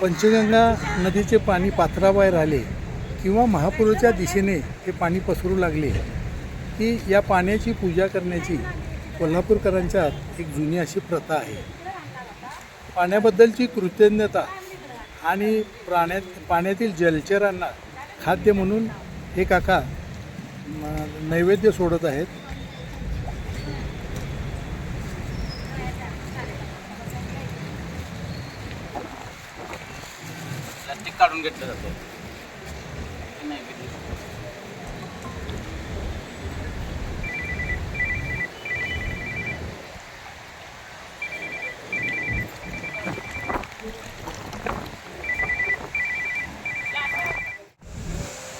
पंचगंगा नदीचे पाणी पात्राबाहेर आले किंवा महापुराच्या दिशेने हे पाणी पसरू लागले की या पाण्याची पूजा करण्याची कोल्हापूरकरांच्यात एक जुनी अशी प्रथा आहे. पाण्याबद्दलची कृतज्ञता आणि प्राण्यात पाण्यातील जलचरांना खाद्य म्हणून हे काका नैवेद्य सोडत आहेत. प्लास्टिक काढून घेतलं जातं.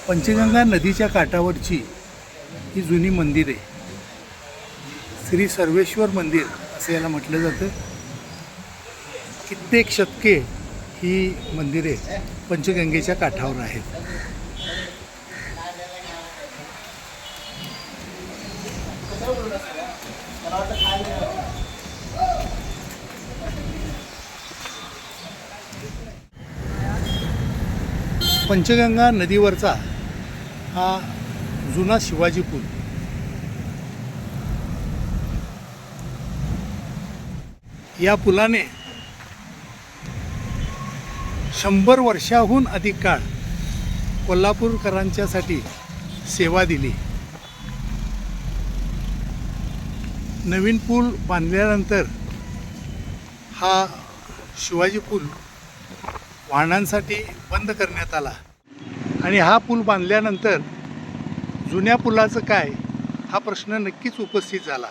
पंचगंगा नदीच्या काठावरची ही जुनी मंदिर आहे. श्री सर्वेश्वर मंदिर असं याला म्हटलं जातं. कित्येक शतके ही मंदिरे पंचगंगेच्या काठावर आहेत. पंचगंगा नदीवरचा हा जुना शिवाजी पूल. या पुलाने शंभर वर्षाहून अधिक काळ कोल्हापूरकरांच्यासाठी सेवा दिली. नवीन पूल बांधल्यानंतर हा शिवाजी पूल वाहनांसाठी बंद करण्यात आला. आणि हा पूल बांधल्यानंतर जुन्या पुलाचं काय हा प्रश्न नक्कीच उपस्थित झाला.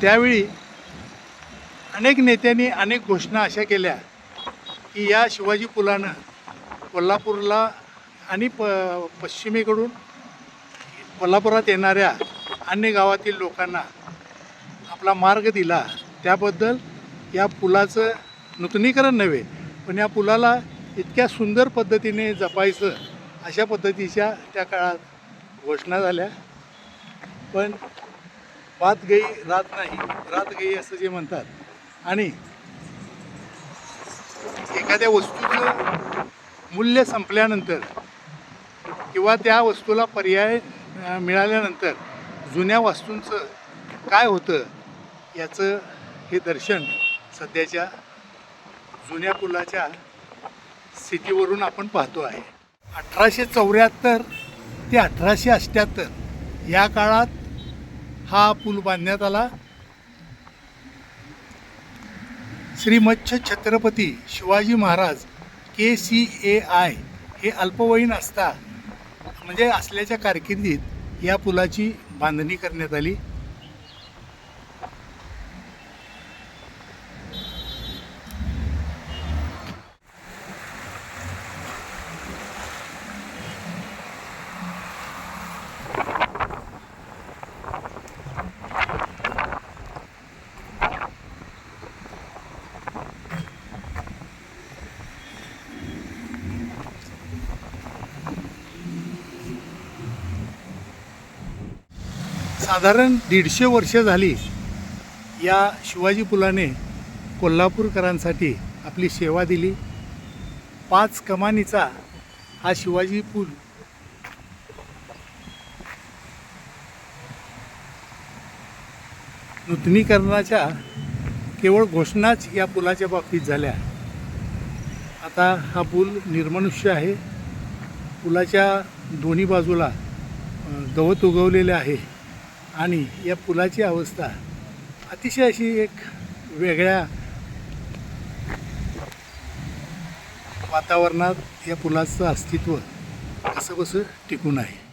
त्यावेळी अनेक नेत्यांनी अनेक घोषणा अशा केल्या की या शिवाजी पुलानं कोल्हापूरला आणि प पश्चिमेकडून कोल्हापुरात येणाऱ्या अन्य गावातील लोकांना आपला मार्ग दिला. त्याबद्दल या पुलाचं नूतनीकरण नव्हे पण या पुलाला इतक्या सुंदर पद्धतीने जपायचं अशा पद्धतीच्या त्या काळात घोषणा झाल्या. पण बात गई रात नाही रात गई असं जे म्हणतात. आणि एखाद्या वस्तूचं मूल्य संपल्यानंतर किंवा त्या वस्तूला पर्याय मिळाल्यानंतर जुन्या वस्तूंचं काय होतं याचं हे दर्शन सध्याच्या जुन्या पुलाच्या स्थितीवरून आपण पाहतो आहे. अठराशे चौऱ्याहत्तर ते अठराशे अठ्ठ्याहत्तर या काळात हा पूल बांधण्यात आला. श्रीमच्छ छत्रपती शिवाजी महाराज के सी ए आय हे अल्पवयीन असता म्हणजे असल्याच्या कारकिर्दीत या पुलाची बांधणी करण्यात आली. साधारण दीडशे वर्ष झाली या शिवाजी पुलाने कोल्हापूरकरांसाठी आपली सेवा दिली. पाच कमानीचा हा शिवाजी पूल नूतनीकरणाच्या केवळ घोषणाच या पुलाच्या बाबतीत झाल्या. आता हा पूल निर्मनुष्य आहे. पुलाच्या दोन्ही बाजूला गवत उगवलेले आहे. आणि या पुलाची अवस्था अतिशय अशी एक वेगळ्या वातावरणात या पुलाचं अस्तित्व असं कसं टिकून आहे.